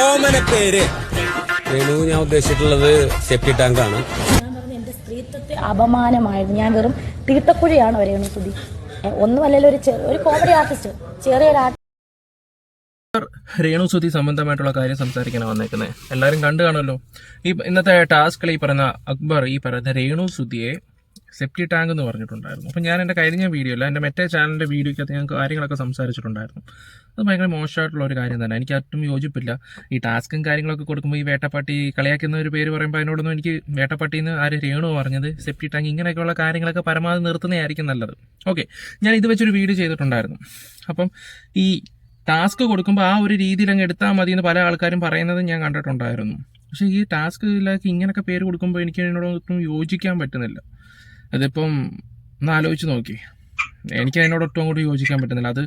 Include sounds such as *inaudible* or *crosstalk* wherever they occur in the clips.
ഓമന പേര്. രേണു ഞാൻ ഉദ്ദേശിച്ചിട്ടുള്ളത് സെപ്റ്റി ടാങ്ക് ആണ്. ഞാൻ പറഞ്ഞ എന്റെ സ്ത്രീത്വത്തെ അപമാനമായിരുന്നു ഞാൻ വെറും തീട്ടക്കുഴിയാണ് വരെയാണ് സുധി. ഏ, ഒന്നുമല്ലല്ലോ ഒരു ചെറിയ ഒരു കോമഡി ആർട്ടിസ്റ്റ് ചെറിയൊരു ആർട്ടിസ്റ്റ് രേണു സുധി സംബന്ധമായിട്ടുള്ള കാര്യം സംസാരിക്കാനാണ് വന്നേക്കുന്നത് എല്ലാവരും കണ്ടു കാണുമല്ലോ. ഈ ഇന്നത്തെ ടാസ്കിൽ ഈ പറയുന്ന അക്ബർ ഈ പറയുന്ന രേണു സുധിയെ സെപ്റ്റി ടാങ്ക് എന്ന് പറഞ്ഞിട്ടുണ്ടായിരുന്നു. അപ്പോൾ ഞാൻ എന്റെ കഴിഞ്ഞ വീഡിയോ അല്ല എന്റെ മറ്റേ ചാനലിന്റെ വീഡിയോയ്ക്കകത്ത് ഞാൻ കാര്യങ്ങളൊക്കെ സംസാരിച്ചിട്ടുണ്ടായിരുന്നു. അത് ഭയങ്കര മോശമായിട്ടുള്ള ഒരു കാര്യം തന്നെ. എനിക്ക് ഒട്ടും യോജിപ്പില്ല. ഈ ടാസ്കും കാര്യങ്ങളൊക്കെ കൊടുക്കുമ്പോൾ ഈ വേട്ടപ്പാട്ടി കളിയാക്കുന്ന ഒരു പേര് പറയുമ്പോൾ അതിനോടൊന്നും എനിക്ക് വേട്ടപ്പാട്ടിന്ന് ആര് രേണു പറഞ്ഞത്? സെപ്റ്റി ടാങ്ക് ഇങ്ങനെയൊക്കെയുള്ള കാര്യങ്ങളൊക്കെ പരമാവധി നിർത്തുന്നതായിരിക്കും നല്ലത്. ഓക്കെ ഞാൻ ഇത് വെച്ചൊരു വീഡിയോ ചെയ്തിട്ടുണ്ടായിരുന്നു. അപ്പം ഈ ടാസ്ക് കൊടുക്കുമ്പോൾ ആ ഒരു രീതിയിൽ അങ്ങ് എടുത്താൽ മതി എന്ന് പല ആൾക്കാരും പറയുന്നത് ഞാൻ കണ്ടിട്ടുണ്ടായിരുന്നു. പക്ഷേ ഈ ടാസ്ക് ഇല്ലാതെ ഇങ്ങനെയൊക്കെ പേര് കൊടുക്കുമ്പോൾ എനിക്ക് എന്നോട് അതിനോടൊട്ടും യോജിക്കാൻ പറ്റുന്നില്ല. അതിപ്പം ഒന്ന് ആലോചിച്ച് നോക്കി. എനിക്ക് അതിനോട് ഒട്ടും അങ്ങോട്ട് യോജിക്കാൻ പറ്റുന്നില്ല. അത്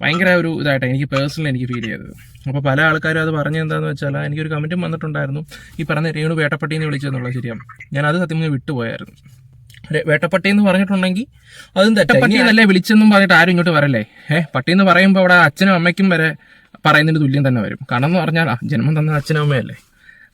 ഭയങ്കര ഒരു ഇതായിട്ടാണ് എനിക്ക് പേഴ്സണലി എനിക്ക് ഫീൽ ചെയ്തത്. അപ്പോൾ പല ആൾക്കാരും അത് പറഞ്ഞത് എന്താണെന്ന് വെച്ചാൽ എനിക്കൊരു കമന്റും വന്നിട്ടുണ്ടായിരുന്നു. ഈ പറഞ്ഞ രേണു വേട്ടപ്പട്ടി എന്ന് വിളിച്ചതെന്നുള്ളത് ശരിയാണ്. ഞാൻ അത് സത്യം വിട്ടുപോയായിരുന്നു വേട്ടപ്പട്ടി എന്ന് പറഞ്ഞിട്ടുണ്ടെങ്കിൽ അതും തെറ്റപ്പട്ടി എന്നല്ലേ വിളിച്ചെന്നും പറഞ്ഞിട്ട് ആരും ഇങ്ങോട്ട് വരല്ലേ? ഏഹ് പട്ടി എന്ന് പറയുമ്പോൾ അവിടെ അച്ഛനും അമ്മയ്ക്കും വരെ പറയുന്നതിന് തുല്യം തന്നെ വരും. കാരണം എന്ന് പറഞ്ഞാൽ ജന്മം തന്ന അച്ഛനും അമ്മയല്ലേ?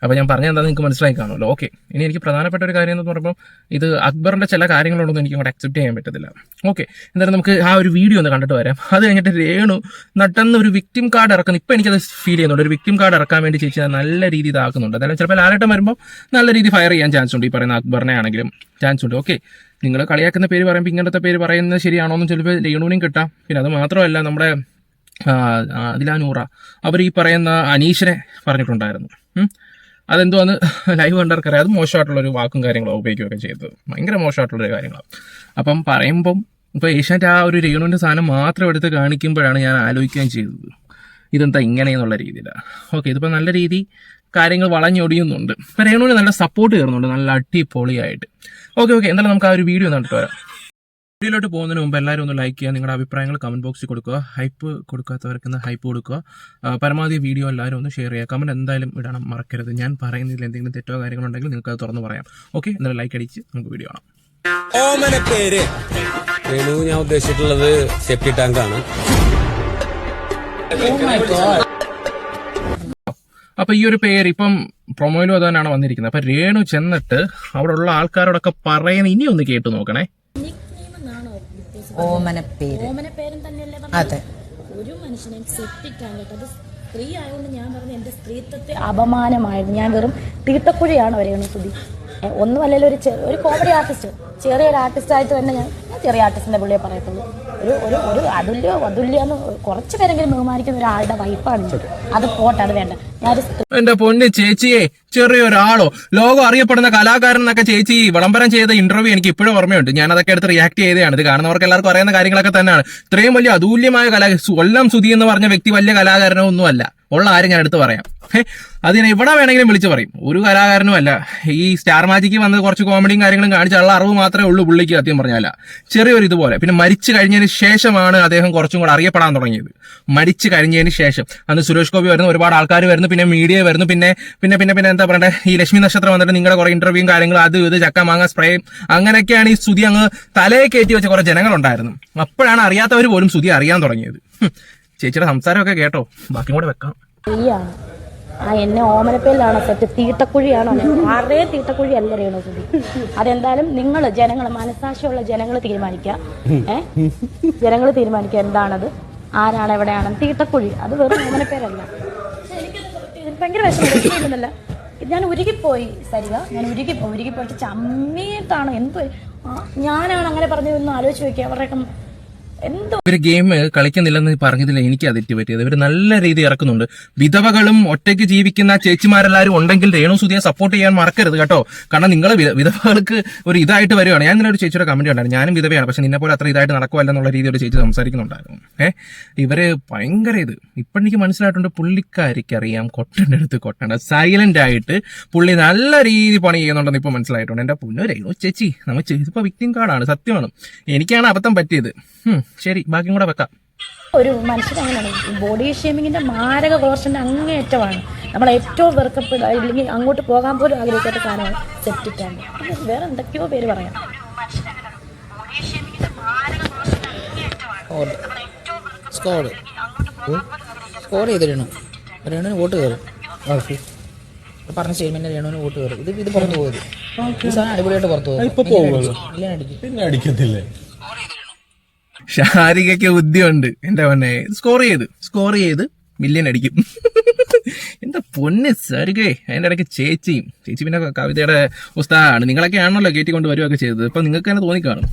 അപ്പോൾ ഞാൻ പറഞ്ഞ എന്താ നിങ്ങൾക്ക് മനസ്സിലായി കാണുമല്ലോ. ഓക്കെ ഇനി എനിക്ക് പ്രധാനപ്പെട്ട ഒരു കാര്യം എന്ന് പറയുമ്പോൾ ഇത് അക്ബറിന്റെ ചില കാര്യങ്ങളോടൊന്നും എനിക്ക് അങ്ങോട്ട് അക്സെപ്റ്റ് ചെയ്യാൻ പറ്റത്തില്ല. ഓക്കെ എന്തായാലും നമുക്ക് ആ ഒരു വീഡിയോ ഒന്ന് കണ്ടിട്ട് വരാം. അത് കഴിഞ്ഞിട്ട് രേണു നട്ടെന്ന് ഒരു വിക്ടിം കാർഡ് ഇറക്കുന്നു. ഇപ്പം എനിക്കത് ഫീൽ ചെയ്യുന്നുണ്ട്. ഒരു വിക്ടിം കാർഡ് ഇറക്കാൻ വേണ്ടി ചേച്ചി നല്ല രീതി ഇതാക്കുന്നുണ്ട്. അതായത് ചിലപ്പോൾ ലാലട്ടം വരുമ്പോൾ നല്ല രീതി ഫയർ ചെയ്യാൻ ചാൻസ് ഉണ്ട് ഈ പറയുന്ന അക്ബറിനെ ആണെങ്കിലും. ചാൻസ് ഉണ്ട്. ഓക്കെ നിങ്ങൾ കളിയാക്കുന്ന പേര് പറയുമ്പോൾ ഇങ്ങനത്തെ പേര് പറയുന്നത് ശരിയാണോ എന്ന് ചിലപ്പോൾ രേണുവിനും കിട്ടാം. പിന്നെ അത് മാത്രമല്ല നമ്മുടെ ആ, ആ, അതിലാ നൂറ. അവർ ഈ പറയുന്ന അനീഷിനെ പറഞ്ഞിട്ടുണ്ടായിരുന്നു. ഉം. അതെന്തോന്ന് ലൈവ് *laughs* കണ്ടവർക്കറിയാം അത് മോശമായിട്ടുള്ളൊരു വാക്കും കാര്യങ്ങളും ഉപയോഗിക്കുകയൊക്കെ ചെയ്തത്. ഭയങ്കര മോശമായിട്ടുള്ളൊരു കാര്യങ്ങളാണ് അപ്പം പറയുമ്പം ഇപ്പോൾ ഏഷ്യാന്റെ ആ ഒരു രേണുവിന്റെ സാധനം മാത്രം എടുത്ത് കാണിക്കുമ്പോഴാണ് ഞാൻ ആലോചിക്കുകയും ചെയ്തത്. ഇതെന്താ ഇങ്ങനെയെന്നുള്ള രീതിയിലാണ് ഓക്കെ ഇതിപ്പോൾ നല്ല രീതി കാര്യങ്ങൾ വളഞ്ഞൊടിയുന്നുണ്ട്. ഇപ്പം രേണുവിന് നല്ല സപ്പോർട്ട് കയറുന്നുണ്ട് നല്ല അടിപൊളിയായിട്ട്. ഓക്കെ ഓക്കെ എന്തായാലും നമുക്ക് ആ ഒരു വീഡിയോ കണ്ടിട്ട് വരാം. വീഡിയോയിലോട്ട് പോകുന്നതിന് മുമ്പ് എല്ലാവരും ഒന്ന് ലൈക്ക് ചെയ്യുക നിങ്ങളുടെ അഭിപ്രായങ്ങൾ കമന്റ് ബോക്സിൽ കൊടുക്കുക ഹൈപ്പ് കൊടുക്കാത്തവർക്ക് ഹൈപ്പ് കൊടുക്കുക. പരമാവധി വീഡിയോ എല്ലാവരും ഒന്ന് ഷെയർ ചെയ്യുക. കമന്റ് എന്തായാലും ഇടണം മറക്കരുത്. ഞാൻ പറയുന്നതിൽ എന്തെങ്കിലും തെറ്റോ കാര്യങ്ങളുണ്ടെങ്കിൽ നിങ്ങൾക്ക് അത് തുറന്ന് പറയാം. ഓക്കെ എന്നാൽ ലൈക്ക് അടിച്ച് നമുക്ക് വീഡിയോ കാണാം. ഓമന പേര് രേണു ഞാൻ ഉദ്ദേശിച്ചിട്ടുള്ളത് സെപ്റ്റി ടാങ്ക് ആണ്. അപ്പൊ ഈ ഒരു പേര് ഇപ്പം പ്രൊമോയിലും അത് തന്നെയാണ് വന്നിരിക്കുന്നത്. അപ്പൊ രേണു ചെന്നിട്ട് അവിടെ ഉള്ള ആൾക്കാരോടൊക്കെ പറയുന്ന ഇനി ഒന്ന് കേട്ടു നോക്കണേ. ഓമനപ്പേര്. ഓമന പേര് തന്നെയല്ലേ പറഞ്ഞത്? അതെ. ഒരു മനുഷ്യനെ സെപ്റ്റിക്കാൻ കേട്ടോ. സ്ത്രീ ആയതുകൊണ്ട് ഞാൻ പറഞ്ഞു എന്റെ സ്ത്രീത്വത്തെ അപമാനമായിരുന്നു ഞാൻ വെറും തീട്ടക്കുഴിയാണ് വരെയാണ് ഏ, ഒന്നുമല്ലല്ലോ ഒരു ഒരു കോമഡി ആർട്ടിസ്റ്റ് ചെറിയൊരു ആർട്ടിസ്റ്റായിട്ട് തന്നെ ഞാൻ ചെറിയ ആർട്ടിസ്റ്റിന്റെ പുള്ളിയെ പറയത്തുള്ളൂ. ഒരു ഒരു ഒരു അതുല്യോ അതുല്യ എന്ന് കുറച്ച് പേരെങ്കിലും ബഹുമാനിക്കുന്ന ഒരാളുടെ വൈഫാണ് അത് പോട്ടെ അത് വേണ്ട. എന്റെ പൊന്ന് ചേച്ചിയെ ചെറിയൊരാളോ. ലോകം അറിയപ്പെടുന്ന കലാകാരൻ എന്നൊക്കെ ചേച്ചി വിളംബരം ചെയ്ത ഇന്റർവ്യൂ എനിക്ക് ഇപ്പോഴും ഓർമ്മയുണ്ട്. ഞാൻ അതൊക്കെ എടുത്ത് റിയാക്ട് ചെയ്തതാണ്. ഇത് കാണുന്നവർക്ക് എല്ലാവർക്കും അറിയുന്ന കാര്യങ്ങളൊക്കെ തന്നെയാണ്. ഇത്രയും വലിയ അതുല്യമായ കലാ കൊല്ലം സുധി എന്ന് പറഞ്ഞ വ്യക്തി വലിയ കലാകാരനോ ഒന്നുമല്ല ഉള്ള ആരും ഞാൻ എടുത്ത് പറയാം. അതിനെ എവിടെ വേണമെങ്കിലും വിളിച്ചു പറയും. ഒരു കലാകാരനും അല്ല ഈ സ്റ്റാർ മാജിക്ക് വന്ന് കുറച്ച് കോമഡിയും കാര്യങ്ങളും കാണിച്ചുള്ള അറിവ് മാത്രമേ ഉള്ളൂ പുള്ളിക്ക് സത്യം പറഞ്ഞാല. ചെറിയൊരു ഇതുപോലെ. പിന്നെ മരിച്ചു കഴിഞ്ഞതിന് ശേഷമാണ് അദ്ദേഹം കുറച്ചും കൂടെ അറിയപ്പെടാൻ തുടങ്ങിയത്. മരിച്ചു കഴിഞ്ഞതിന് ശേഷം. അന്ന് സുരേഷ് ഗോപി വരുന്നു ഒരുപാട് ആൾക്കാർ വരുന്നു പിന്നെ മീഡിയ വരുന്നു പിന്നെ പിന്നെ പിന്നെ പിന്നെ എന്താ പറയണ്ടേ? ഈ ലക്ഷ്മി നക്ഷത്രം വന്നിട്ട് നിങ്ങളുടെ കുറെ ഇന്റർവ്യൂ കാര്യങ്ങൾ അത് ഇത് ചക്ക മാങ്ങ സ്പ്രേ അങ്ങനെയൊക്കെയാണ് ഈ സ്തുതി അങ്ങ് തലയെ കയറ്റി വെച്ച കുറെ ജനങ്ങളുണ്ടായിരുന്നു. അപ്പോഴാണ് അറിയാത്തവർ പോലും സ്തുതി അറിയാൻ തുടങ്ങിയത്. ചേച്ചിയുടെ സംസാരമൊക്കെ കേട്ടോ. ബാക്കി കൂടെ വെക്കാം. ആ എന്നെ ഓമനപ്പേലാണ് സെറ്റ് തീട്ടക്കുഴിയാണോ ആരുടെ തീട്ടക്കുഴി അല്ല രേണു സുധി. അതെന്തായാലും നിങ്ങൾ ജനങ്ങൾ മനസാക്ഷിയുള്ള ജനങ്ങൾ തീരുമാനിക്കുക. ഏ? ജനങ്ങൾ തീരുമാനിക്കുക എന്താണത്. ആരാണ് എവിടെയാണ്. തീട്ടക്കുഴി. അത് വെറും ഓമനപ്പേരല്ല ഭയങ്കര വിഷമം. വിഷമിക്കുന്നില്ല ഞാൻ ഉരുകിപ്പോയി സരിക ഞാൻ ഉരുകിപ്പോയി. ഉരുകിപ്പോയിട്ട് ചമ്മിയിട്ടാണ് എന്ത് ഞാനാണ് അങ്ങനെ പറഞ്ഞതെന്ന് ആലോചിച്ച് നോക്കിയ. അവരുടെയൊക്കെ ഇവർ ഗെയിം കളിക്കുന്നില്ലെന്ന് പറഞ്ഞതിൽ എനിക്ക് അതിറ്റ് പറ്റിയത്. ഇവർ നല്ല രീതി ഇറക്കുന്നുണ്ട്. വിധവകളും ഒറ്റയ്ക്ക് ജീവിക്കുന്ന ചേച്ചിമാരെല്ലാരും ഉണ്ടെങ്കിൽ രേണു സുധിയെ സപ്പോർട്ട് ചെയ്യാൻ മറക്കരുത് കേട്ടോ. കാരണം നിങ്ങൾ വിധവകൾക്ക് ഒരു ഇതായിട്ട് വരുവാണ്. ഞാൻ ഇന്നലെ ഒരു ചേച്ചിയുടെ കമന്റ് ഉണ്ടായിരുന്നു ഞാനും വിധവയാണ്. പക്ഷെ നിന്നെ പോലെ അത്ര ഇതായിട്ട് നടക്കുമല്ല എന്നുള്ള രീതിയിൽ ഒരു ചേച്ചി സംസാരിക്കുന്നുണ്ടായിരുന്നു. ഏഹ് ഇവർ ഭയങ്കര ഇത്. ഇപ്പൊ എനിക്ക് മനസ്സിലായിട്ടുണ്ട് പുള്ളിക്കാരിക്ക് അറിയാം കൊട്ടന്റെ അടുത്ത് കൊട്ടണ്ട. സൈലന്റ് ആയിട്ട് പുള്ളി നല്ല രീതി പണി ചെയ്യുന്നുണ്ടെന്ന് ഇപ്പൊ മനസ്സിലായിട്ടുണ്ട്. എന്റെ പുല്ല് രേണു ചേച്ചി നമ്മൾ ഇപ്പൊ വിക്ടിം കാർഡാണ് സത്യമാണ്. എനിക്കാണ് അബദ്ധം പറ്റിയത്. ശരി ബാക്കിയും കൂടെ വെക്കാം. ഒരു മനുഷ്യൻ അങ്ങനെയാണ്. ബോഡി ഷേമിങ്ങിന്റെ മാരക വേർഷന്റെ അങ്ങേയറ്റമാണ്. നമ്മൾ ഏറ്റവും വെറുക്കപ്പെടുക അല്ലെങ്കിൽ അങ്ങോട്ട് പോകാൻ പോലും ആഗ്രഹിക്കാത്ത സാധനമാണ് സെപ്റ്റിക് ടാങ്ക് വേറെ എന്തൊക്കെയോ പേര് പറയാം. Squad squad Renu. രേണുവിന് വോട്ട് കയറും. പറഞ്ഞ സ്റ്റേറ്റ്മെന്റ് രേണുവിന് വോട്ട് കയറും. ഇത് ഇത് പുറത്തു പോയത്. ഈ സാധനം അടിപൊളിയായിട്ട് പുറത്തു പോകും പിന്നെ അടിക്കത്തില്ലേ? ഷാരികയ്ക്ക് ബുദ്ധിയുണ്ട്. എന്റെ പൊന്നെ സ്കോർ ചെയ്ത്. സ്കോർ ചെയ്ത് മില്യൻ അടിക്കും. എന്താ പൊന്നെ സാരികേ? അതിന്റെ ഇടയ്ക്ക് ചേച്ചിയും ചേച്ചി പിന്നെ കവിതയുടെ ഉസ്താദാണ്. നിങ്ങളൊക്കെ ആണല്ലോ കയറ്റി കൊണ്ട് വരുവൊക്കെ ചെയ്തത്. അപ്പം നിങ്ങൾക്ക് തന്നെ തോന്നിക്കാണും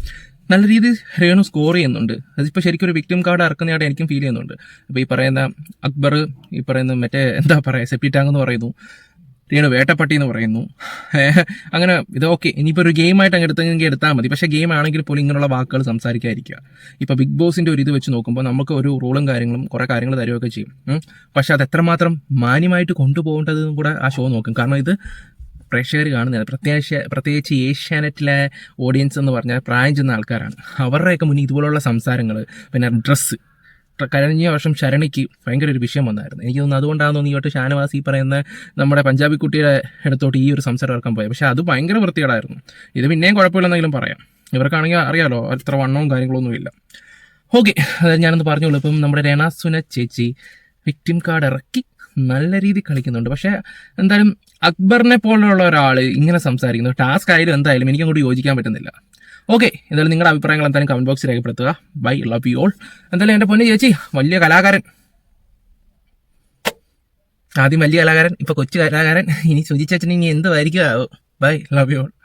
നല്ല രീതിയിൽ രേണു സ്കോർ ചെയ്യുന്നുണ്ട്. അതിപ്പോൾ ശരിക്കും ഒരു വിക്ടിം കാർഡ് ഇറക്കുന്നതായിട്ട് എനിക്കും ഫീൽ ചെയ്യുന്നുണ്ട്. അപ്പോൾ ഈ പറയുന്ന അക്ബർ ഈ പറയുന്ന മറ്റേ എന്താ പറയുക സെപ്റ്റി ടാങ്ക് എന്ന് പറയുന്നു. രേണു വേട്ടപ്പട്ടി എന്ന് പറയുന്നു. അങ്ങനെ ഇത് ഓക്കെ ഇനിയിപ്പോൾ ഒരു ഗെയിമായിട്ട് അങ്ങ് എടുത്തെങ്കിൽ എടുത്താൽ മതി. പക്ഷേ ഗെയിം ആണെങ്കിൽ പോലും ഇങ്ങനെയുള്ള വാക്കുകൾ സംസാരിക്കാതിരിക്കുക. ഇപ്പോൾ ബിഗ് ബോസിന്റെ ഒരു ഇത് വെച്ച് നോക്കുമ്പോൾ നമുക്ക് ഒരു റൂളും കാര്യങ്ങളും കുറേ കാര്യങ്ങൾ തരുകയൊക്കെ ചെയ്യും. പക്ഷെ പക്ഷേ അത് എത്രമാത്രം മാന്യമായിട്ട് കൊണ്ടുപോകേണ്ടതെന്നും കൂടെ ആ ഷോ നോക്കും. കാരണം ഇത് പ്രേക്ഷകർ കാണുന്നത് പ്രത്യേകിച്ച് പ്രത്യേകിച്ച് ഏഷ്യാനെറ്റിലെ ഓഡിയൻസ് എന്ന് പറഞ്ഞാൽ പ്രായം ചെന്ന ആൾക്കാരാണ്. അവരുടെയൊക്കെ മുന്നിൽ ഇതുപോലുള്ള സംസാരങ്ങൾ പിന്നെ ഡ്രസ്സ് കഴിഞ്ഞ വർഷം ശരണിക്ക് ഭയങ്കര ഒരു വിഷയം വന്നായിരുന്നു. എനിക്ക് തോന്നുന്നു അതുകൊണ്ടാണെന്ന് തോന്നി ഇങ്ങോട്ട് ഷാനവാസ് പറയുന്ന നമ്മുടെ പഞ്ചാബി കുട്ടിയുടെ അടുത്തോട്ട് ഈ ഒരു സംസാരം ഇറക്കാൻ പോയത് പക്ഷേ അത് ഭയങ്കര വൃത്തികേടായിരുന്നു. ഇത് പിന്നെയും കുഴപ്പമില്ലെന്നെങ്കിലും പറയാം. ഇവർക്കാണെങ്കിൽ അറിയാലോ അത്ര വണ്ണവും കാര്യങ്ങളൊന്നും ഇല്ല ഓക്കെ അതായത് ഞാനൊന്ന് പറഞ്ഞോളൂ. ഇപ്പം നമ്മുടെ രേണാസുന ചേച്ചി വിക്ടിം കാർഡ് ഇറക്കി. നല്ല രീതിയിൽ കളിക്കുന്നുണ്ട്. പക്ഷേ എന്തായാലും അക്ബറിനെ പോലുള്ള ഒരാൾ ഇങ്ങനെ സംസാരിക്കുന്നു. ടാസ്ക് ആയാലും എന്തായാലും എനിക്ക് അങ്ങോട്ട് യോജിക്കാൻ പറ്റുന്നില്ല. ഓക്കെ എന്തായാലും നിങ്ങളുടെ അഭിപ്രായങ്ങൾ എന്തായാലും കമന്റ് ബോക്സിൽ രേഖപ്പെടുത്തുക. ബൈ ലവ് യു ഓൾ എന്തായാലും എന്റെ പൊന്നു ചേച്ചി വലിയ കലാകാരൻ. ആദ്യം വലിയ കലാകാരൻ ഇപ്പൊ കൊച്ചു കലാകാരൻ. ഇനി സുചിച്ചേച്ചൻ ഇനി എന്തുമായിരിക്കും ബൈ ലവ് യു ഓൾ